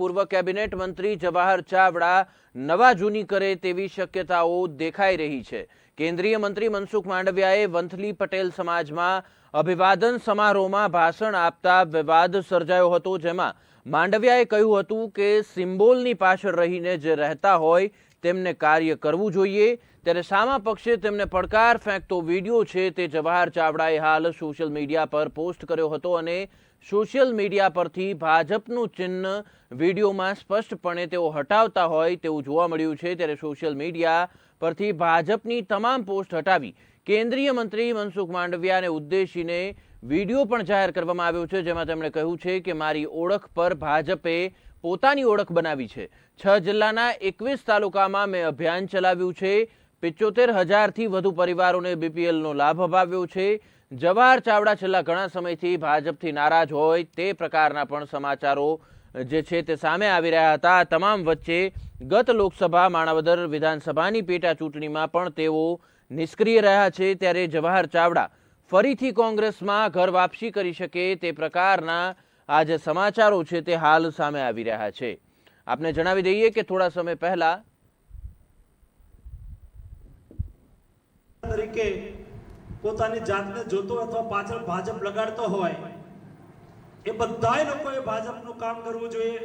પૂર્વ કેબિનેટ મંત્રી જવાહર ચાવડા નવા જૂની કરે તેવી શક્યતાઓ દેખાઈ રહી છે. કેન્દ્રીય મંત્રી મનસુખ માંડવિયાએ વંથલી પટેલ સમાજમાં અભિવાદન સમારોહમાં ભાષણ આપતા વિવાદ સર્જાયો હતો, જેમાં માંડવિયાએ કહ્યું હતું કે સિમ્બોલની પાછળ રહીને જે રહેતા હોય તેમને કાર્ય કરવું જોઈએ. ત્યારે સામા પક્ષે તેમને પડકાર ફેંકતો વીડિયો છે તે જવાહર ચાવડાએ હાલ સોશિયલ મીડિયા પર પોસ્ટ કર્યો હતો અને સોશિયલ મીડિયા પરથી ભાજપનું ચિહ્ન વિડીયોમાં સ્પષ્ટપણે તેઓ હટાવતા હોય તેવું જોવા મળ્યું છે. ત્યારે સોશિયલ મીડિયા પરથી ભાજપની તમામ પોસ્ટ હટાવી કેન્દ્રીય મંત્રી મનસુખ માંડવિયાને ઉદ્દેશીને વીડિયો પણ જાહેર કરવામાં આવ્યો છે, જેમાં તેમણે કહ્યું છે કે મારી ઓળખ પર ભાજપે પોતાની ઓળખ બનાવી છે. છ જિલ્લાના એકવીસ તાલુકામાં મેં અભિયાન ચલાવ્યું છે. પિચોતેર હજારથી વધુ પરિવારોને બીપીએલનો લાભ અપાવ્યો છે. જવાહર ચાવડા છેલ્લા ઘણા સમયથી ભાજપથી નારાજ હોય તે પ્રકારના પણ સમાચારો જે છે તે સામે આવી રહ્યા હતા. તમામ વચ્ચે ગત લોકસભા માણાવદર વિધાનસભાની પેટા ચૂંટણીમાં પણ તેઓ નિષ્ક્રિય રહ્યા છે. ત્યારે જવાહર ચાવડા ફરીથી કોંગ્રેસમાં ઘર વાપસી કરી શકે તે પ્રકારના આ જે સમાચારો છે તે હાલ સામે આવી રહ્યા છે. આપને જણાવી દઈએ કે થોડા સમય પહેલા તરીકે પોતાની જાતને જોતો અથવા પાછળ ભાજપ લગાડતો હોય, એ બધાય લોકોએ ભાજપનું કામ કરવું જોઈએ.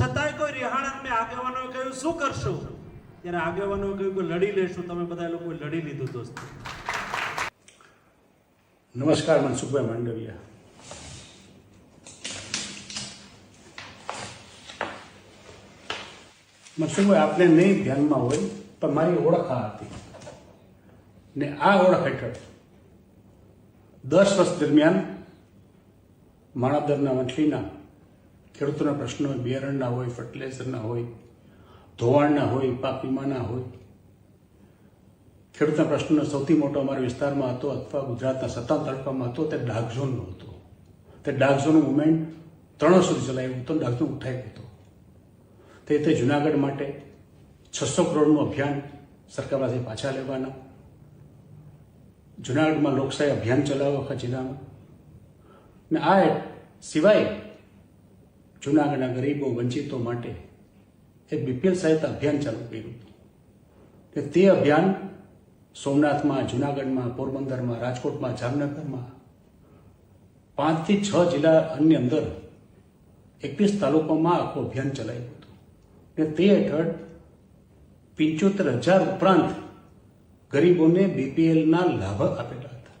છતાંય કોઈ રિહાણા મેં આગેવાનોએ કહ્યું, શું કરશો? ત્યારે આગેવાનોએ કહ્યું કે, લડી લેશું. તમે બધા લોકોએ લડી લીધું દોસ્ત. નમસ્કાર મનસુખભાઈ માંડવિયા. મનસુખભાઈ, આપને નહીં ધ્યાનમાં હોય, પણ મારી ઓળખ આ હતી. ને આ ઓળખ હેઠળ દસ વર્ષ દરમિયાન માણાદરના વંથલીના ખેડૂતોના પ્રશ્નો બિયારણના હોય ફર્ટિલાઇઝરના હોય, ધોવાણના હોય પાક વીમાના હોય. ખેડૂતના પ્રશ્નનો સૌથી મોટો અમારા વિસ્તારમાં હતો અથવા ગુજરાતના સત્તાવન તાલુકામાં હતો, તે ડાર્ક ઝોનનો હતો. તે ડાર્ક ઝોન મુવમેન્ટ ત્રણ સુધી ચલાવ્યું હતું ડાર્ક ઝોન ઉઠાવ્યું હતું. તે રીતે જુનાગઢ માટે છસો કરોડનું અભિયાન સરકાર પાસે પાછા લેવાના. જુનાગઢમાં લોકશાહી અભિયાન ચલાવવા આખા જિલ્લામાં. ને આ સિવાય જુનાગઢના ગરીબો, વંચિતો માટે એ બીપીએલ સહાયતા અભિયાન ચાલુ કર્યું હતું. તે અભિયાન સોમનાથમાં, જુનાગઢમાં, પોરબંદરમાં, રાજકોટમાં, જામનગરમાં પાંચથી છ જિલ્લાની અંદર એકવીસ તાલુકામાં આખું અભિયાન ચલાવ્યું હતું. ને તે હેઠળ પંચોતેર હજાર ઉપરાંત ગરીબોને બીપીએલના લાભ આપેલા હતા.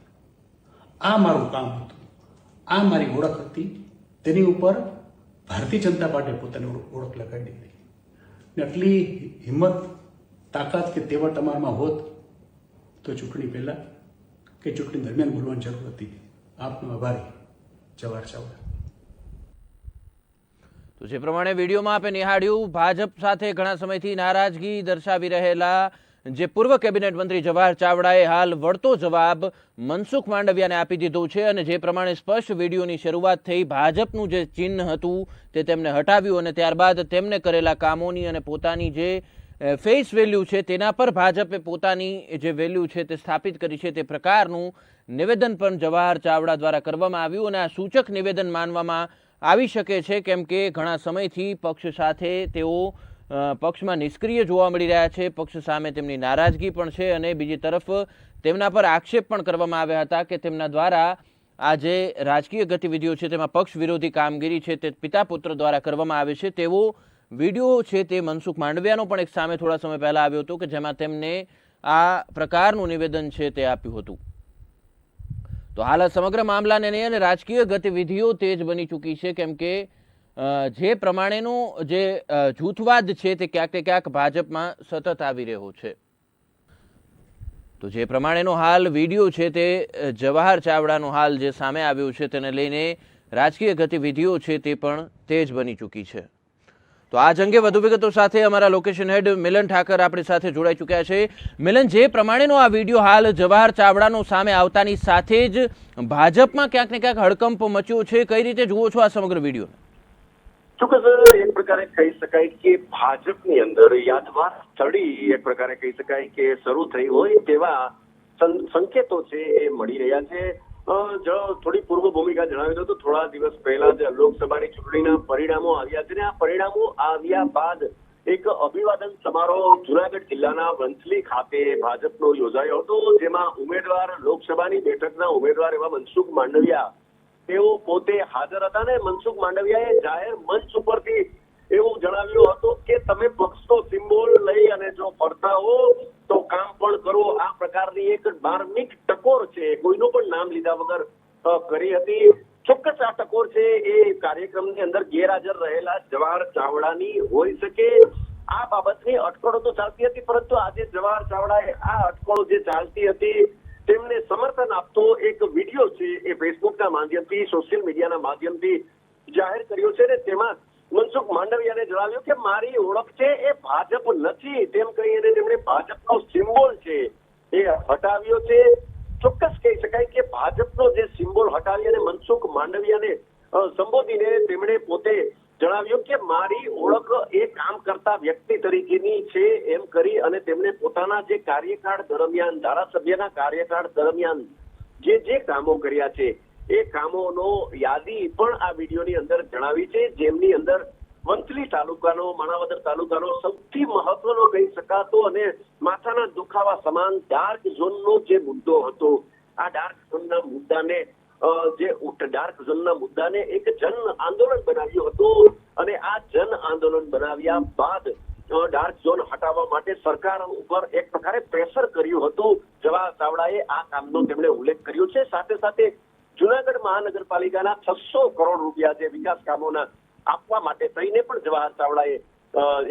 આ મારું કામ હતું. આ મારી ઓળખ હતી. તેની ઉપર ભારતીય જનતા પાર્ટીએ પોતાની ઓળખ લગાવી હતી ને આટલી હિંમત, તાકાત કે તેવડ તમારામાં હોત તો ચૂંટણી પહેલાં કે ચૂંટણી દરમિયાન બોલવાની જરૂર હતી. આપનો આભારી, જવાહર ચાવડા. તો જે પ્રમાણે વિડીયોમાં આપે નિહાળ્યું, ભાજપ સાથે ઘણા સમયથી નારાજગી દર્શાવી રહેલા જે પૂર્વ કેબિનેટ મંત્રી જવાહર ચાવડાએ હાલ વળતો જવાબ મનસુખ માંડવિયાને આપી દીધો છે અને જે પ્રમાણે સ્પષ્ટ વિડીયોની શરૂઆત થઈ ભાજપનું જે ચિહ્ન હતું તે તેમને હટાવ્યું અને ત્યારબાદ તેમને કરેલા કામોની અને પોતાની જે ફેસ વેલ્યુ છે તેના પર ભાજપે પોતાની જે વેલ્યુ છે તે સ્થાપિત કરી છે તે પ્રકારનું નિવેદન પણ જવાહર ચાવડા દ્વારા કરવામાં આવ્યું અને આ સૂચક નિવેદન માનવામાં આવી શકે છે કેમ કે ઘણા સમયથી પક્ષ સાથે તેઓ પક્ષમાં નિષ્ક્રિય જોવા મળી રહ્યા છે. પક્ષ સામે તેમની નારાજગી પણ છે અને બીજી તરફ તેમના પર આક્ષેપ પણ કરવામાં આવ્યા હતા કે તેમના દ્વારા આ જે રાજકીય ગતિવિધિઓ છે, તેમાં પક્ષ વિરોધી કામગીરી છે, તે પિતા પુત્ર દ્વારા કરવામાં આવે છે. તેવો વીડિયો છે તે મનસુખ માંડવિયાનો પણ એક સામે થોડા સમય પહેલાં આવ્યો હતો કે જેમાં તેમને આ પ્રકારનું નિવેદન છે તે આપ્યું હતું. તો હાલ સમગ્ર મામલાને લઈને અને રાજકીય ગતિવિધિઓ તેજ બની ચૂકી છે, કેમ કે જે પ્રમાણેનું જે જૂથવાદ છે તે ક્યાંક ને ક્યાંક ભાજપમાં સતત આવી રહ્યો છે. તો જે પ્રમાણેનો હાલ વીડિયો છે તે જવાહર ચાવડાનો હાલ જે સામે આવ્યો છે તેને લઈને રાજકીય ગતિવિધિઓ છે તે પણ તેજ બની ચૂકી છે. તો આજ અંગે વધુ વિગતો સાથે અમારા લોકેશન હેડ મિલન ઠાકર આપણી સાથે જોડાઈ ચૂક્યા છે. મિલન, જે પ્રમાણેનો આ વીડિયો હાલ જવાહર ચાવડાનો સામે આવતાની સાથે જ ભાજપમાં ક્યાંક ને ક્યાંક હડકંપ મચ્યો છે. કઈ રીતે જુઓ છો આ સમગ્ર વીડિયો ચોક્કસ એક પ્રકારે કહી શકાય કે ભાજપની અંદર યાદવાર સ્થળી એક પ્રકારે કહી શકાય કે શરૂ થઈ હોય તેવા સંકેતો છે એ મળી રહ્યા છે. જો થોડી પૂર્વ ભૂમિકા જણાવી દઉં તો થોડા દિવસ પહેલા જ લોકસભાની ચૂંટણીના પરિણામો આવ્યા છે ને આ પરિણામો આવ્યા બાદ એક અભિવાદન સમારોહ જુનાગઢ જિલ્લાના વંથલી ખાતે ભાજપનો યોજાયો હતો, જેમાં ઉમેદવાર લોકસભાની બેઠકના ઉમેદવાર એવા મનસુખ માંડવિયા તેઓ પોતે હાજર હતા ને મનસુખ માંડવિયાએ જાહેર મંચ ઉપરથી એવું જણાવ્યું હતું કે તમે પક્ષનો સિમ્બોલ લઈ અને જો ફરતા હો તો કામ પણ કરો. આ પ્રકારની એક ધાર્મિક ટકોર છે. કોઈનું પણ નામ લીધા વગર કરી હતી. ચોક્કસ આ ટકોર છે એ કાર્યક્રમની અંદર ગેરહાજર રહેલા જવાહર ચાવડાની હોઈ શકે. આ બાબતની અટકળો તો ચાલતી હતી, પરંતુ આજે જવાહર ચાવડાએ આ અટકળો જે ચાલતી હતી તેમને સમર્થન આપતો એક વીડિયો છે એ ફેસબુકના માધ્યમથી સોશિયલ મીડિયાના માધ્યમથી જાહેર કર્યો છે ને તેમાં મનસુખ માંડવિયાને જણાવ્યું કે મારી ઓળખ છે એ ભાજપ નથી. તેમ કહીને તેમણે ભાજપનો સિમ્બોલ છે એ હટાવ્યો છે. ચોક્કસ કહી શકાય કે ભાજપનો જે સિમ્બોલ હટાવી અને મનસુખ માંડવિયાને સંબોધીને તેમણે પોતે જણાવ્યું કે મારી ઓળખ એ કામ કરતા વ્યક્તિ તરીકેની છે એમ કરી અને તેમણે પોતાના જે કાર્યકાળ દરમિયાન, ધારાસભ્યના કાર્યકાળ દરમિયાન જે જે કામો કર્યા છે, એ કામોનો યાદી પણ આ વિડીયોની અંદર જણાવી છે. જેમની અંદર વંથલી તાલુકાનો, માણાવદર તાલુકાનો સૌથી મહત્વનો કહી શકાતો અને માથાના દુખાવા સમાન ડાર્ક ઝોનનો જે મુદ્દો હતો, આ ડાર્ક ઝોનના મુદ્દાને જે ડાર્ક ઝોનના મુદ્દાને એક જન આંદોલન બનાવ્યું હતું અને આ જન આંદોલન બનાવ્યા બાદ ડાર્ક ઝોન હટાવવા માટે સરકાર ઉપર એક પ્રકારે પ્રેશર કર્યું હતું. જવાહર ચાવડાએ આ કામનો તેમણે ઉલ્લેખ કર્યો છે. સાથે સાથે જુનાગઢ મહાનગરપાલિકાના છસો કરોડ રૂપિયા જે વિકાસ કામોના આપવા માટે થઈને પણ જવાહર ચાવડાએ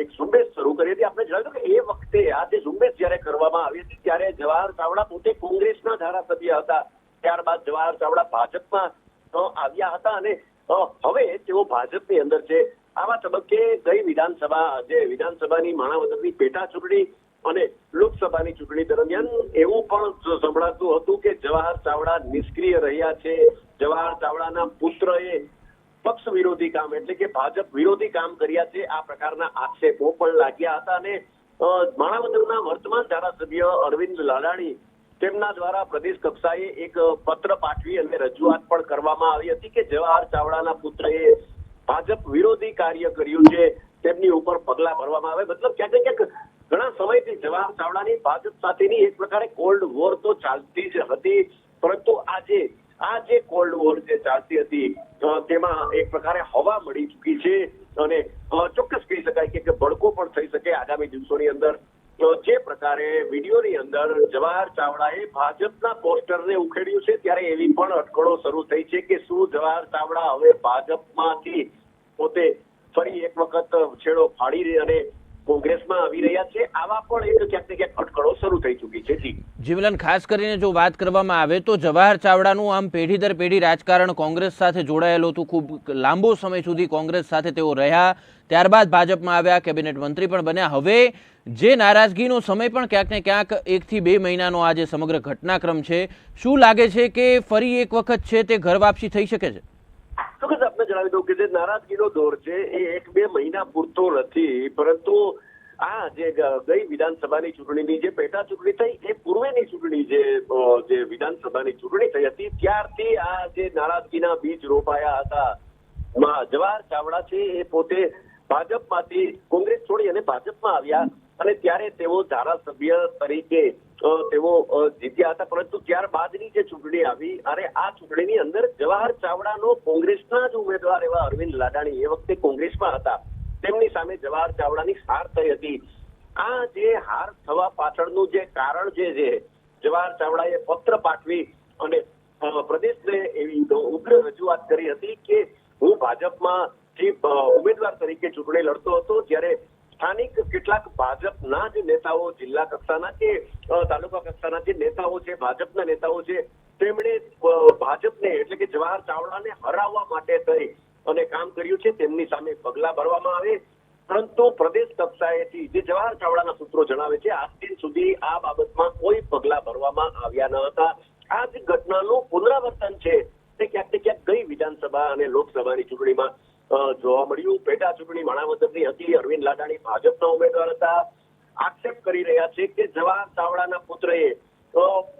એક ઝુંબેશ શરૂ કરી હતી. આપણે જણાવ્યું કે એ વખતે આ જે ઝુંબેશ જયારે કરવામાં આવી હતી, ત્યારે જવાહર ચાવડા પોતે કોંગ્રેસના ધારાસભ્ય હતા. ત્યારબાદ જવાહર ચાવડા ભાજપમાં આવ્યા હતા અને હવે તેઓ ભાજપની અંદર છે. આવા તબક્કે ગઈ વિધાનસભા, જે વિધાનસભાની માણાવદરની પેટા ચૂંટણી અને લોકસભાની ચૂંટણી દરમિયાન એવું પણ સંભળાતું હતું કે જવાહર ચાવડા નિષ્ક્રિય રહ્યા છે. જવાહર ચાવડાના પુત્રએ પક્ષ વિરોધી કામ, એટલે કે ભાજપ વિરોધી કામ કર્યા છે. આ પ્રકારના આક્ષેપો પણ લાગ્યા હતા અને માણાવદરના વર્તમાન ધારાસભ્ય અરવિંદ લાલાણી તેમના દ્વારા પ્રદેશ કક્ષાએ એક પત્ર પાઠવી અને રજૂઆત પણ કરવામાં આવી હતી કે જવાહર ચાવડાના પુત્રએ ભાજપ વિરોધી કાર્ય કર્યું છે, તેમની ઉપર પગલા ભરવામાં આવે. મતલબ ક્યાંક ક્યાંક ઘણા સમયથી જવાહર ચાવડાની ભાજપ સાથેની એક પ્રકારે કોલ્ડ વોર તો ચાલતી જ હતી, પરંતુ આજે આ જે કોલ્ડ વોર જે ચાલતી હતી તેમાં એક પ્રકારે હવા મળી ચૂકી છે અને ચોક્કસ કહી શકાય કે ભડકો પણ થઈ શકે આગામી દિવસોની અંદર. જે પ્રકારે વિડીયોની અંદર જવાહર ચાવડાએ ભાજપના પોસ્ટરને ઉખેડ્યું છે, ત્યારે એવી પણ અટકળો શરૂ થઈ છે કે શું જવાહર ચાવડા હવે ભાજપમાંથી પોતે ફરી એક વખત છેડો ફાડી અને કોંગ્રેસમાં આવી રહ્યા છે. આવા પણ એક ક્યાંક ક્યાંક અટકળો શરૂ થઈ ચૂકી છે. જીવલન ખાસ કરીને જો વાત કરવામાં આવે તો જવાહર ચાવડાનું આમ પેઢી દર પેઢી રાજકારણ કોંગ્રેસ સાથે જોડાયેલું હતું. ખૂબ લાંબો સમય સુધી કોંગ્રેસ સાથે તેઓ રહ્યા. ત્યારબાદ ભાજપમાં આવ્યા, કેબિનેટ મંત્રી પણ બન્યા. હવે જે નારાજગીનો સમય પણ ક્યાંક ને ક્યાંક એકથી બે મહિનાનો આ જે સમગ્ર ઘટનાક્રમ છે, શું લાગે છે કે ફરી એક વખત છે તે ઘર વાપસી થઈ શકે છે? જણાવી દઉં કે જે નારાજગીનો દોર છે, એ એક બે મહિના પૂરતો નથી. પરંતુ આ જે ગઈ વિધાનસભાની ચૂંટણીની જે પેટા ચૂંટણી થઈ, એ પૂર્વેની ચૂંટણી જે જે વિધાનસભાની ચૂંટણી થઈ હતી, ત્યારથી આ જે નારાજગીના બીજ રોપાયા હતા જવાહર ચાવડા છે, એ પોતે ભાજપમાંથી કોંગ્રેસ છોડી અને ભાજપમાં આવ્યા. અને ત્યારે તેઓ ધારાસભ્ય તરીકે તેઓ જીત્યા હતા. પરંતુ ત્યારબાદની જે ચૂંટણી આવી, અને આ ચૂંટણીની અંદર જવાહર ચાવડાનો કોંગ્રેસના જ ઉમેદવાર એવા અરવિંદ લાડાણી એ વખતે કોંગ્રેસમાં હતા. તેમની સામે જવાહર ચાવડાની હાર થઈ હતી. આ જે હાર થવા પાછળનું જે કારણ જે છે જવાહર ચાવડાએ પત્ર પાઠવી અને પ્રદેશને એવી ઉગ્ર રજૂઆત કરી હતી કે હું ભાજપમાં ઉમેદવાર તરીકે ચૂંટણી લડતો હતો. જ્યારે સ્થાનિક કેટલાક ભાજપના જ નેતાઓ જિલ્લા કક્ષાના કે તાલુકા કક્ષાના જે નેતાઓ છે, ભાજપના નેતાઓ છે, તેમણે ભાજપને એટલે કે જવાહર ચાવડાને હરાવવા માટે થઈ અને કામ કર્યું છે, તેમની સામે પગલા ભરવામાં આવે. પરંતુ પ્રદેશ કક્ષાએથી જે જવાહર ચાવડાના સૂત્રો જણાવે છે, આજ દિન સુધી આ બાબતમાં કોઈ પગલા ભરવામાં આવ્યા ન હતા. આ જ ઘટનાનું પુનરાવર્તન છે, તે ક્યાંક ને ક્યાંક ગઈ વિધાનસભા અને લોકસભાની ચૂંટણીમાં જોવા મળ્યું. પેટા ચૂંટણી માણાવદરની હતી અરવિંદ લાડાણી ભાજપના ઉમેદવાર હતા. આક્ષેપ કરી રહ્યા છે કે જવાહર ચાવડાના પુત્રએ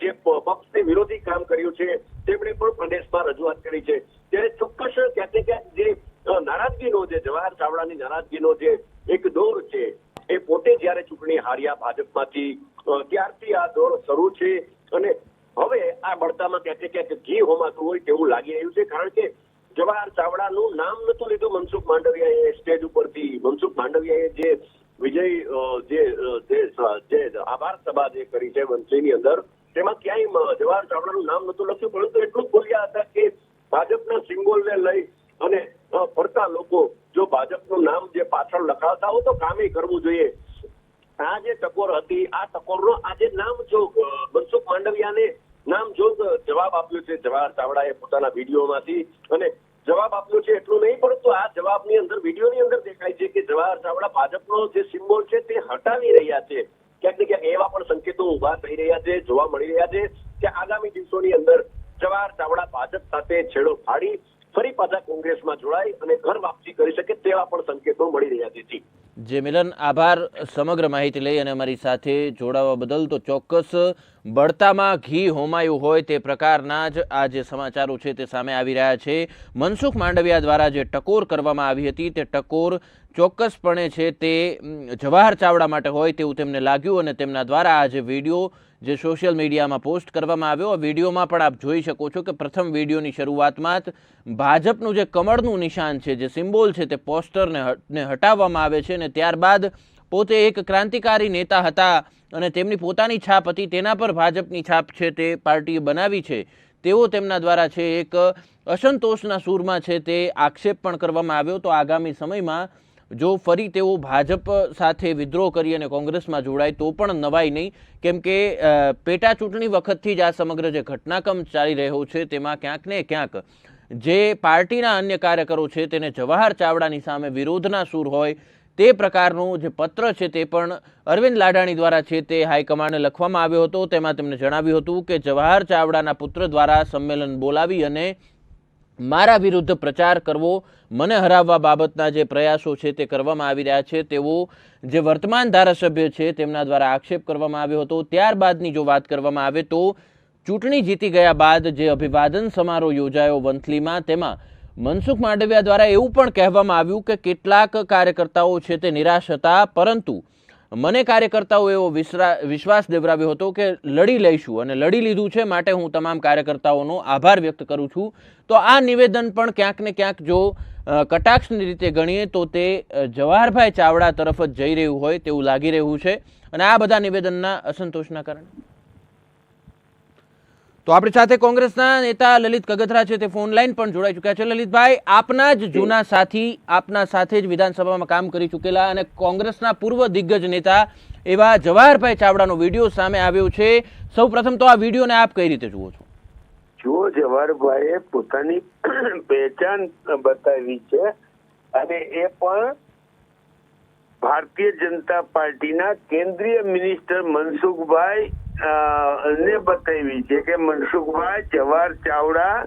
જે પક્ષને વિરોધી કામ કર્યું છે, તેમણે પણ પ્રદેશમાં રજૂઆત કરી છે. ત્યારે ચોક્કસ ક્યાંક ક્યાંક જે નારાજગીનો જે, જવાહર ચાવડાની નારાજગીનો જે એક દોર છે, એ પોતે જ્યારે ચૂંટણી હાર્યા ભાજપમાંથી ત્યારથી આ દોર શરૂ છે. અને હવે આ બળતામાં ક્યાંક ક્યાંક ઘી હોમાતું હોય તેવું લાગી રહ્યું છે, કારણ કે જવાહર ચાવડાનું નામ માંડવિયાએ સ્ટેજ ઉપરથી મનસુખ માંડવિયાએ જે વિજય જે જે આભાર સભા જે કરી છે વંથલીની અંદર, તેમાં ક્યાંય જવાહર ચાવડાનું નામ નતું લખ્યું, પરંતુ એટલું બોલ્યા હતા કે ભાજપના સિમ્બોલને લઈ અને ફરતા લોકો જો ભાજપનું નામ જે પાછળ લખાવતા હોય તો કામે કરવું જોઈએ. આ જે ટકોર હતી, આ ટકોરનો આજે નામ જો મનસુખ માંડવિયાને નામ જો જવાબ આપ્યો છે, જવાહર ચાવડાએ પોતાના વિડીયોમાંથી અને જવાબ આપ્યો છે એટલું નહીં, પરંતુ આ જવાબની અંદર, વિડીયોની અંદર દેખાય છે કે જવાહર ચાવડા ભાજપનો જે સિમ્બોલ છે તે હટાવી રહ્યા છે. ક્યાંક ને ક્યાંક એવા પણ સંકેતો ઊભા થઈ રહ્યા છે, જોવા મળી રહ્યા છે કે આગામી દિવસોની અંદર જવાહર ચાવડા ભાજપ સાથે છેડો ફાડી ફરી પાછા કોંગ્રેસમાં જોડાય અને ઘર વાપસી કરી શકે તેવા પણ સંકેતો મળી રહ્યા છે. જે મિલન, આભાર સમગ્ર માહિતી લઈ અને અમારી સાથે જોડાવા બદલ તો ચોક્કસ બળતામાં ઘી હોમાયું હોય તે પ્રકારના જ આ જે સમાચારો છે તે સામે આવી રહ્યા છે. મનસુખ માંડવિયા દ્વારા જે ટકોર કરવામાં આવી હતી તે ટકોર ચોક્કસપણે છે તે જવાહર ચાવડા માટે હોય તેવું તેમને લાગ્યું અને તેમના દ્વારા આ જે વીડિયો જે સોશિયલ મીડિયામાં પોસ્ટ કરવામાં આવ્યો, આ વિડીયોમાં પણ આપ જોઈ શકો છો કે પ્રથમ વિડીયોની શરૂઆતમાં જ ભાજપનું જે કમળનું નિશાન છે, જે સિમ્બોલ છે તે પોસ્ટરને હટાવવામાં આવે છે અને ત્યારબાદ પોતે એક ક્રાંતિકારી નેતા હતા અને તેમની પોતાની છાપ હતી. તેના પર ભાજપની છાપ છે તે પાર્ટીએ બનાવી છે. તેઓ તેમના દ્વારા છે એક અસંતોષના સૂરમાં છે તે આક્ષેપ પણ કરવામાં આવ્યો. તો આગામી સમયમાં જો ફરી તેઓ ભાજપ સાથે વિદ્રોહ કરી અને કોંગ્રેસમાં જોડાય તો પણ નવાઈ નહીં. કેમ કે પેટા ચૂંટણી વખતથી જ આ સમગ્ર જે ઘટનાક્રમ ચાલી રહ્યો છે તેમાં ક્યાંક ને ક્યાંક જે પાર્ટીના અન્ય કાર્યકરો છે તેને જવાહર ચાવડાની સામે વિરોધના સૂર હોય તે પ્રકારનું જે પત્ર છે તે પણ અરવિંદ લાડાણી દ્વારા છે તે હાઈકમાન્ડને લખવામાં આવ્યો હતો. તેમાં તેમણે જણાવ્યું હતું કે જવાહર ચાવડાના પુત્ર દ્વારા સંમેલન બોલાવી અને મારા વિરુદ્ધ પ્રચાર કરવો, મને હરાવવા બાબતના જે પ્રયાસો છે તે કરવામાં આવી રહ્યા છે, તેવો જે વર્તમાન ધારાસભ્ય છે તેમના દ્વારા આક્ષેપ કરવામાં આવ્યો હતો. ત્યારબાદની જો વાત કરવામાં આવે તો ચૂંટણી જીતી ગયા બાદ જે અભિવાદન સમારોહ યોજાયો વંથલીમાં, તેમાં મનસુખ માંડવિયા દ્વારા એવું પણ કહેવામાં આવ્યું કે કેટલાક કાર્યકર્તાઓ છે તે નિરાશ હતા, પરંતુ મને કાર્યકર્તાઓ એવો વિશ્વાસ દેવરાવ્યો હતો કે લડી લઈશું અને લડી લીધું છે માટે હું તમામ કાર્યકર્તાઓનો આભાર વ્યક્ત કરું છું. તો આ નિવેદન પણ ક્યાંક ને ક્યાંક જો કટાક્ષની રીતે ગણીએ તો તે જવાહરભાઈ ચાવડા તરફ જ જઈ રહ્યું હોય તેવું લાગી રહ્યું છે. અને આ બધા નિવેદનના અસંતોષના કારણે. તો આપણી સાથે કોંગ્રેસના નેતા લલિત કગથરા છે, તે ફોન લાઈન પણ જોડાઈ ચૂક્યા છે. લલિતભાઈ, આપના જ જૂના સાથી, આપના સાથે જ વિધાનસભામાં કામ કરી ચૂકેલા અને કોંગ્રેસના પૂર્વ દિગ્ગજ નેતા એવા જવાહરભાઈ ચાવડાનો વીડિયો સામે આવ્યો છે. સૌ તો આ વિડીયોને આપ કઈ રીતે જુઓ છો? જો જવાહરભાઈએ પોતાની પહેચાન બતાવી છે અને એ પણ ભારતીય જનતા પાર્ટીના કેન્દ્રીય મિનિસ્ટર મનસુખભાઈ ને બતાવી છે કે મનસુખભાઈ જવાહર ચાવડા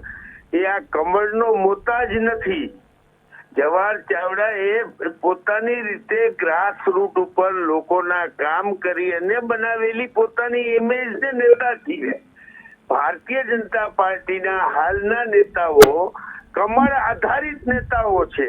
એ આ કમળનો મોતાજ નથી. જવાહર ચાવડા એ પોતાની રીતે ગ્રાસ રૂટ ઉપર લોકોના કામ કરી અને બનાવેલી પોતાની ઇમેજ ને નેતાજી છે. ભારતીય જનતા પાર્ટીના હાલના નેતાઓ કમળ આધારિત નેતાઓ છે.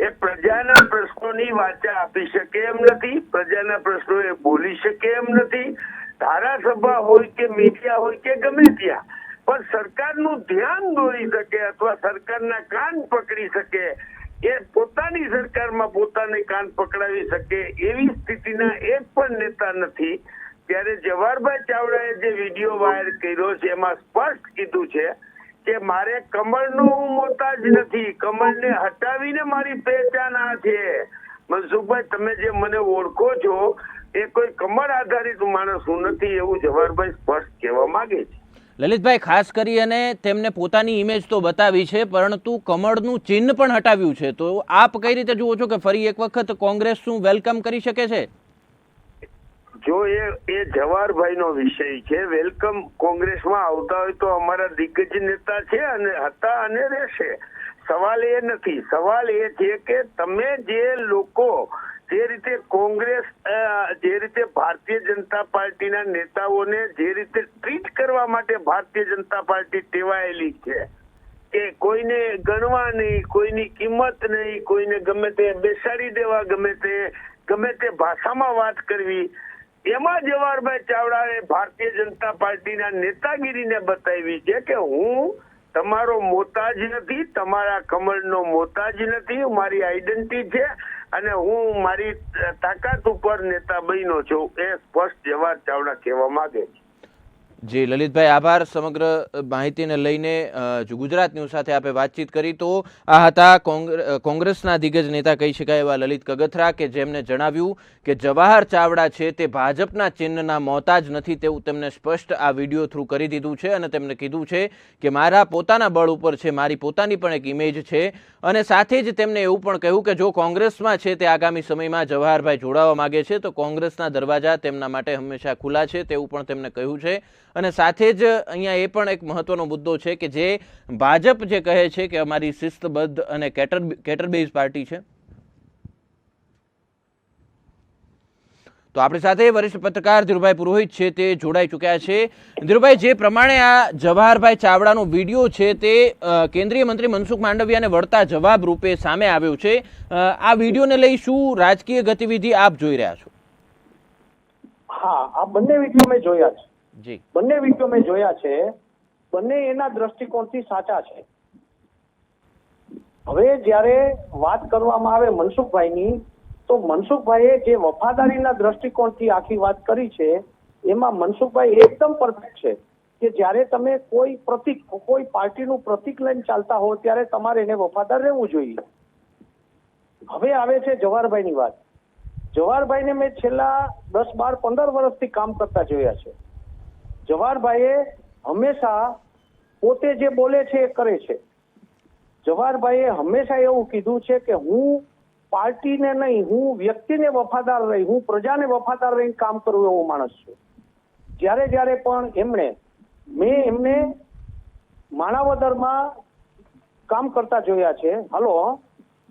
એ પ્રજાના પ્રશ્નોની વાચા આપી શકે એમ નથી, પ્રજાના પ્રશ્નો એ બોલી શકે એમ નથી ધારાસભા હોય કે મીડિયા હોય કે ગમે ત્યાં, પણ સરકારનું ધ્યાન દોરી શકે અથવા સરકારના કાન પકડી શકે, એ પોતાની સરકારમાં પોતાને કાન પકડાવી શકે એવી સ્થિતિના એક પણ નેતા નથી. ત્યારે જવાહરભાઈ ચાવડાએ જે વીડિયો વાયર કર્યો છે, એમાં સ્પષ્ટ કીધું છે કે મારે કમળનો હું મોતાજ નથી, કમળને હટાવીને મારી પહેચાન આ છે. મનસુખભાઈ, તમે જે મને ઓળખો છો એ કોઈ કમર આધારિત માણસ હું નથી એવું જવાહરભાઈ સ્પષ્ટ કહેવા માંગે છે. લલિતભાઈ ખાસ કરી અને તેમને પોતાની ઇમેજ તો બતાવી છે પરંતુ કમળનું ચિહ્ન પણ હટાવ્યું છે. તો આપ કઈ રીતે જુઓ છો કે ફરી એક વખત કોંગ્રેસ શું વેલકમ કરી શકે છે? જો એ એ જવાહરભાઈ નો વિષય છે વેલકમ કોંગ્રેસમાં આવતા હોય તો અમારા દિગ્ગજ નેતા છે અને હતા અને રહેશે. સવાલ એ નથી. સવાલ એ છે કે તમે જે લોકો જે રીતે કોંગ્રેસ જે રીતે ભારતીય જનતા પાર્ટીના નેતાઓને જે રીતે ટ્રીટ કરવા માટે ભારતીય જનતા પાર્ટી ટેવાયેલી છે કે કોઈને ગણવા નહીં, કોઈની કિંમત નહીં, કોઈને ગમે તે બેસાડી દેવા ગમે તે ગમે તે ભાષામાં વાત કરવી, એમાં જવાહરભાઈ ચાવડાએ ભારતીય જનતા પાર્ટીના નેતાગીરીને બતાવી છે કે હું તમારો મોતાજ નથી, તમારા કમળનો મોતાજ નથી મારી આઈડેન્ટિટી છે અને હું મારી તાકાત ઉપર નેતા બન્યો છું, એ સ્પષ્ટ જવાબ ચાવડા કહેવા માંગે છે. જી, લલિતભાઈ, આભાર. સમગ્ર માહિતીને લઈને ગુજરાત ન્યૂઝ સાથે આપણે વાતચીત કરી, તો આ હતા કોંગ્ર- કોંગ્રેસના દિગ્ગજ નેતા કહી શકાય એવા લલિત કગથરા કે જેમને જણાવ્યું કે જવાહર ચાવડા છે તે ભાજપના ચિહ્નના મોહતાજ નથી તેવું તેમને સ્પષ્ટ આ વીડિયો થ્રુ કરી દીધું છે અને તેમને કીધું છે કે મારા પોતાના બળ ઉપર છે, મારી પોતાની પણ એક ઇમેજ છે અને સાથે જ તેમને એવું પણ કહ્યું કે જો કોંગ્રેસમાં છે તે આગામી સમયમાં જવાહરભાઈ જોડાવા માગે છે, તો કોંગ્રેસના દરવાજા તેમના માટે હંમેશા ખુલ્લા છે તેવું પણ તેમને કહ્યું છે. અને સાથે જ અહીંયા એ પણ એક મહત્વનો મુદ્દો છે કે જે ભાજપ જે કહે છે કે અમારી શિસ્તબદ્ધ અને કેટર કેટરબેઝ પાર્ટી છે. તો આપણી સાથે વરિષ્ઠ પત્રકાર ધીરુભાઈ પુરોહિત છે, તે જોડાઈ ચૂક્યા છે. ધીરુભાઈ, જે પ્રમાણે આ જવાહરભાઈ ચાવડાનો વીડિયો છે, તે કેન્દ્રીય મંત્રી મનસુખ માંડવિયાને વળતા જવાબ રૂપે સામે આવ્યો છે. આ વિડીયોને લઈ શું રાજકીય ગતિવિધિ આપ જોઈ રહ્યા છો? હા, આ બંને વીડિયો મેં જોયા છે. બંને વીડિયો મેં જોયા છે. બંને એના દ્રષ્ટિકોણથી સાચા છે. હવે જ્યારે વાત કરવામાં આવે મનસુખભાઈની, તો મનસુખભાઈએ જે વફાદારીના દ્રષ્ટિકોણથી આખી વાત કરી છે, એમાં મનસુખભાઈ એકદમ પરફેક્ટ છે કે જ્યારે તમે કોઈ પ્રતિક, કોઈ પાર્ટીનું પ્રતિક લઈને ચાલતા હો, ત્યારે તમારે એને વફાદાર રહેવું જોઈએ. હવે આવે છે જવાહરભાઈની વાત. જવાહરભાઈને મેં છેલ્લા દસ, બાર, પંદર વર્ષથી કામ કરતા જોયા છે. જવાહરભાઈએ હંમેશા પોતે જે બોલે છે એ કરે છે. જવાહરભાઈએ હંમેશા એવું કીધું છે કે હું પાર્ટીને નહીં, હું વ્યક્તિને વફાદાર રહી, હું પ્રજાને વફાદાર રહીને કામ કરું એવો માણસ છું. જ્યારે જ્યારે પણ એમણે, મેં એમને માણાવદરમાં કામ કરતા જોયા છે. હલો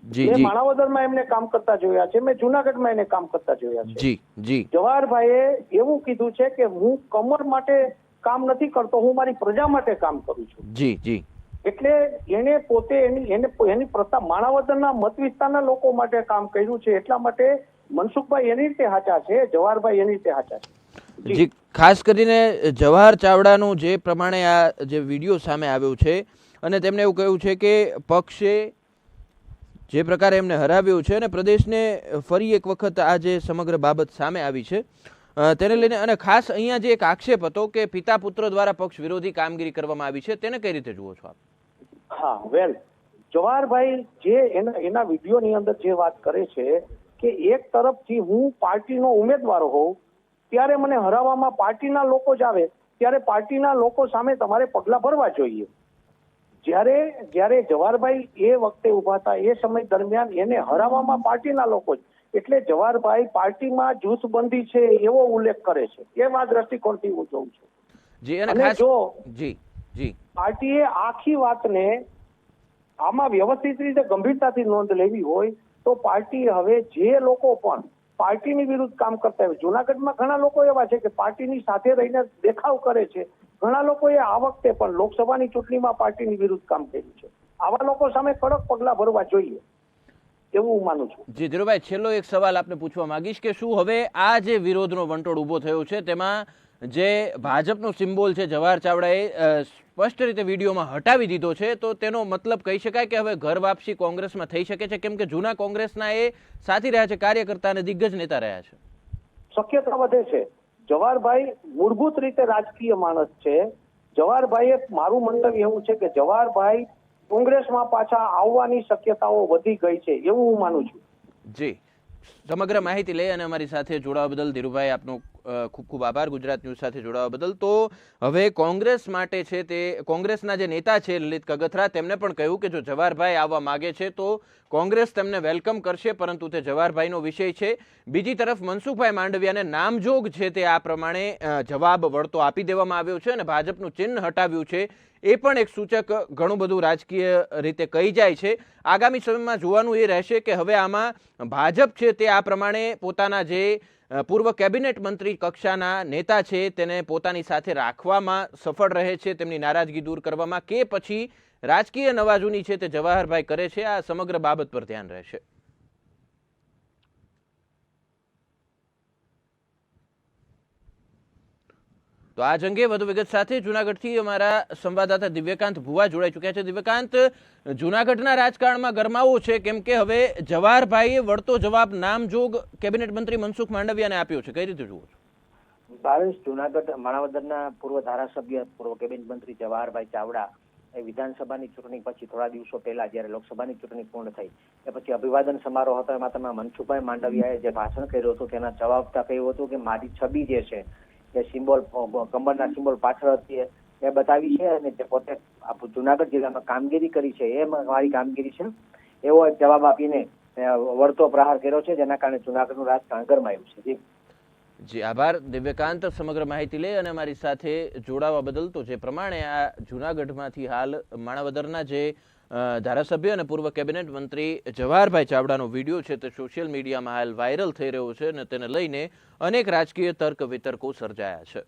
જી જી. માણાવદરમાં એમને કામ કરતા જોયા છે. મેં જુનાગઢમાં એને કામ કરતા જોયા છે. જી જી. જવાહરભાઈએ એવું કીધું છે કે હું કમર માટે કામ નથી કરતો હું મારી પ્રજા માટે કામ કરું છું. જી જી. એટલે એને પોતે એની એને એની પ્રથા માણાવદરના મત વિસ્તારના લોકો માટે કામ કર્યું છે. એટલા માટે મનસુખભાઈ એની રીતે સાચા છે જવાહરભાઈ એની રીતે સાચા છે. જી ખાસ કરીને જવાહર ચાવડાનું જે પ્રમાણે આ જે વીડિયો સામે આવ્યો છે અને તેમણે એવું કહ્યું છે કે પક્ષે જે પ્રકારે એમને હરાવ્યું છે અને પ્રદેશને ફરી એક વખત આ જે સમગ્ર બાબત સામે આવી છે. તેને લઈને અને ખાસ અહીંયા જે એક આક્ષેપ હતો કે પિતા પુત્ર દ્વારા પક્ષ વિરોધી કામગીરી કરવામાં આવી છે, તેને કઈ રીતે જુઓ છો આપ? હા, વેલ. જવાહરભાઈ જે એના એના વિડીયોની અંદર જે વાત કરે છે કે એક તરફથી હું પાર્ટીનો ઉમેદવાર હોઉં, ત્યારે મને હરાવવામાં પાર્ટીના લોકો જ આવે, ત્યારે પાર્ટીના લોકો સામે તમારે પગલા ભરવા જોઈએ. જ્યારે જ્યારે જવાહરભાઈ એ વખતે ઊભા હતા એ સમય દરમિયાન એને હરાવવામાં પાર્ટીના લોકો જ. એટલે જવાહરભાઈ પાર્ટીમાં જૂથબંધી છે એવો ઉલ્લેખ કરે છે. એ આ દ્રષ્ટિકોણથી હું જોઉં છું. જી અને જો જી જી. પાર્ટીએ આખી વાતને આમાં વ્યવસ્થિત રીતે ગંભીરતાથી નોંધ લેવી હોય તો પાર્ટી હવે જે લોકો પણ પાર્ટીની વિરુદ્ધ કામ કરતા હોય. જુનાગઢમાં ઘણા લોકો એવા છે કે પાર્ટીની સાથે રહીને દેખાવ કરે છે. ઘણા લોકોએ આ વખતે પણ લોકસભાની ચૂંટણીમાં પાર્ટીની વિરુદ્ધ કામ કર્યું છે. આવા લોકો સામે કડક પગલાં ભરવા જોઈએ. એવું હું માનું છું. જી, ધીરુભાઈ, છેલ્લો એક સવાલ આપને પૂછવા માંગીશ કે શું હવે આ જે વિરોધનો વંટોળ ઊભો થયો છે, તેમાં જે ભાજપનો સિમ્બોલ છે, જવાહર ચાવડાએ સ્પષ્ટ રીતે વિડીયોમાં હટાવી દીધો છે તો તેનો મતલબ કહી શકાય કે હવે ઘર વાપસી કોંગ્રેસમાં થઈ શકે છે કેમ કે જૂના કોંગ્રેસના એ સાથી રહ્યા છે કાર્યકર્તા અને દિગ્ગજ નેતા રહ્યા છે. શક્યતા વધે છે. જવાહરભાઈ મૂળભૂત રીતે રાજકીય માણસ છે. જવાહરભાઈએ મારું મંતવ્ય એવું છે કે જવાહરભાઈ કોંગ્રેસમાં પાછા આવવાની શક્યતાઓ વધી ગઈ છે એવું હું માનું છું. જી. સમગ્ર માહિતી લઈ અને અમારી સાથે જોડાવા બદલ ધીરુભાઈ આપનો ખૂબ ખૂબ આભાર ગુજરાત ન્યૂઝ સાથે જોડાવા બદલ. તો હવે કોંગ્રેસ માટે છે તે, કોંગ્રેસના જે નેતા છે લલિત કગથરા, તેમને પણ કહ્યું કે જો જવાહરભાઈ આવવા માગે છે તો કોંગ્રેસ તેમને વેલકમ કરશે, પરંતુ તે જવાહરભાઈનો વિષય છે. બીજી તરફ મનસુખભાઈ માંડવિયાને નામજોગ છે તે આ પ્રમાણે જવાબ વળતો આપી દેવામાં આવ્યો છે અને ભાજપનું ચિહ્ન હટાવ્યું છે. એ પણ એક સૂચક ઘણું બધું રાજકીય રીતે કહી જાય છે. આગામી સમયમાં જોવાનું એ રહેશે કે હવે આમાં ભાજપ છે તે આ પ્રમાણે પોતાના જે પૂર્વ કેબિનેટ મંત્રી કક્ષાના નેતા છે, તેને પોતાની સાથે રાખવામાં સફળ રહે છે, તેમની નારાજગી દૂર કરવામાં કે પછી રાજકીય નવાજૂની છે તે જવાહરભાઈ કરે છે, આ સમગ્ર બાબત પર ધ્યાન રહેશે. તો આ અંગે વધુ વિગત સાથે જુનાગઢથી અમારા સંવાદદાતા દિવ્યકાંત ભુવા જોડાઈ ચૂક્યા છે. દિવ્યકાંત, જુનાગઢના રાજકારણમાં ગરમાવો છે, કેમ કે હવે જવાહરભાઈએ વળતો જવાબ નામજોગ કેબિનેટ મંત્રી મનસુખ માંડવિયાને આપ્યો છે. કઈ રીતે જુઓ છો? ભાવેશ જુનાગઢ માણાવદરના પૂર્વ ધારાસભ્ય, પૂર્વ કેબિનેટ મંત્રી જવાહરભાઈ ચાવડા એ વિધાનસભાની ચૂંટણી પછી થોડા દિવસો પહેલા જ્યારે લોકસભાની ચૂંટણી પૂર્ણ થઈ, એ પછી અભિવાદન સમારોહ હતો, એમાં તમે મનસુખભાઈ માંડવિયાએ જે ભાષણ કર્યું હતું તેના જવાબતા કહ્યું હતું કે મારી છબી જે છે એ સિમ્બોલ કમરના સિમ્બોલ પાછળ હતી એ- બતાવી છે અને જે પોતે જુનાગઢ જિલ્લામાં કામગીરી કરી છે. એ મારી કામગીરી છે. એવો જવાબ આપીને વળતો પ્રહાર કર્યો છે, જેના કારણે જુનાગઢનું રાજકારણ ગરમાયું છે. જી. જી, આભાર. દિવ્યકાંત, સમગ્ર માહિતી લે અને અમારી સાથે જોડાવા બદલ તો જે પ્રમાણે આ જુનાગઢમાંથી હાલ માણાવદરના જે ધારાસભ્ય અને પૂર્વ કેબિનેટ મંત્રી જવાહરભાઈ ચાવડાનો વીડિયો છે તે સોશિયલ મીડિયામાં હાલ વાયરલ થઈ રહ્યો છે અને તેને લઈને અનેક રાજકીય તર્ક વિતર્કો સર્જાયા છે.